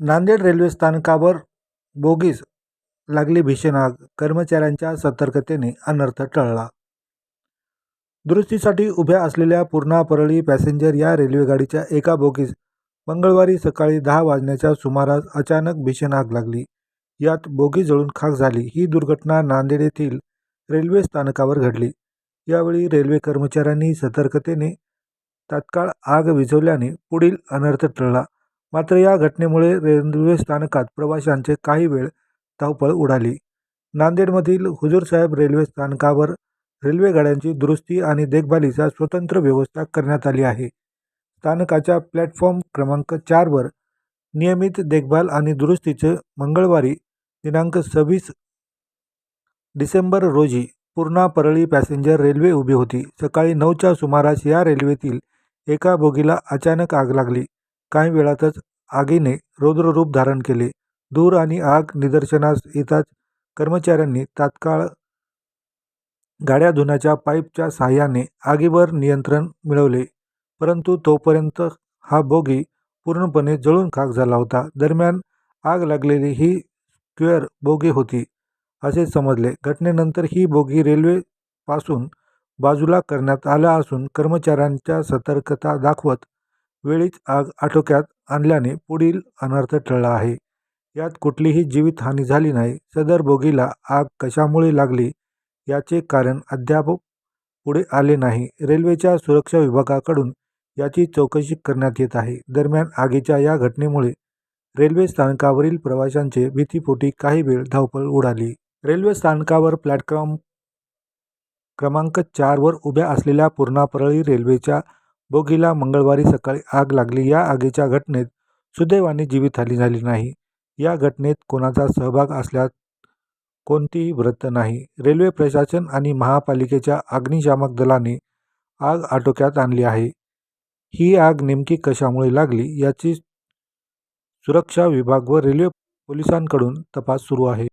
Nanded railway स्थानकावर बोगीस लागली भीषण आग. कर्मचाऱ्यांच्या सतर्कतेने अनर्थ टळला. दुरुस्तीसाठी उभ्या असलेल्या पूर्णा परळी पॅसेंजर या रेल्वेगाडीच्या एका बोगीस मंगळवारी सकाळी दहा वाजण्याच्या सुमारास अचानक भीषण आग लागली. यात बोगी जळून खाक झाली. ही दुर्घटना नांदेड येथील रेल्वे स्थानकावर घडली. यावेळी रेल्वे कर्मचाऱ्यांनी सतर्कतेने तात्काळ आग विझवल्याने पुढील अनर्थ टळला. मात्र या घटनेमुळे रेल्वे स्थानकात प्रवाशांचे काही वेळ धावपळ उडाली. नांदेडमधील हुजूरसाहेब रेल्वे स्थानकावर रेल्वे गाड्यांची दुरुस्ती आणि देखभालीचा स्वतंत्र व्यवस्था करण्यात आली आहे. स्थानकाच्या प्लॅटफॉर्म क्रमांक चारवर नियमित देखभाल आणि दुरुस्तीचे मंगळवारी दिनांक सव्वीस डिसेंबर रोजी पूर्णा परळी पॅसेंजर रेल्वे उभी होती. सकाळी नऊच्या सुमारास या रेल्वेतील एका बोगीला अचानक आग लागली. काही वेळातच आगीने रौद्ररूप धारण केले. धूर आणि आग निदर्शनास येताच कर्मचाऱ्यांनी तात्काळ गाड्या धुण्याच्या पाईपच्या सहाय्याने आगीवर नियंत्रण मिळवले. परंतु तोपर्यंत हा बोगी पूर्णपणे जळून खाक झाला होता. दरम्यान आग लागलेली ही स्क्वेअर बोगी होती असे समजले. घटनेनंतर ही बोगी रेल्वेपासून बाजूला करण्यात आला असून कर्मचाऱ्यांच्या सतर्कता दाखवत वेळीच आग आटोक्यात आणल्याने पुढील अनर्थ टळला आहे. यात कुठलीही जीवितहानी झाली नाही. सदर बोगीला आग कशामुळे लागली याचे कारण अद्याप पुढे आले नाही. रेल्वेच्या सुरक्षा विभागाकडून याची चौकशी करण्यात येत आहे. दरम्यान आगीच्या या घटनेमुळे रेल्वे स्थानकावरील प्रवाशांचे भीतीपोटी काही वेळ धावपळ उडाली. रेल्वे स्थानकावर प्लॅटफॉर्म क्रमांक चारवर उभ्या असलेल्या पूर्णा परळी रेल्वेच्या बोगीला मंगळवारी सकाळी आग लागली. या आगीच्या घटनेत सुदैवाने जीवितहानी झाली नाही. या घटनेत कोणाचा सहभाग असल्यास कोणतीही वृत्त नाही. रेल्वे प्रशासन आणि महापालिकेच्या अग्निशामक दलाने आग आटोक्यात आणली आहे. ही आग नेमकी कशामुळे लागली याची सुरक्षा विभाग व रेल्वे पोलिसांकडून तपास सुरू आहे.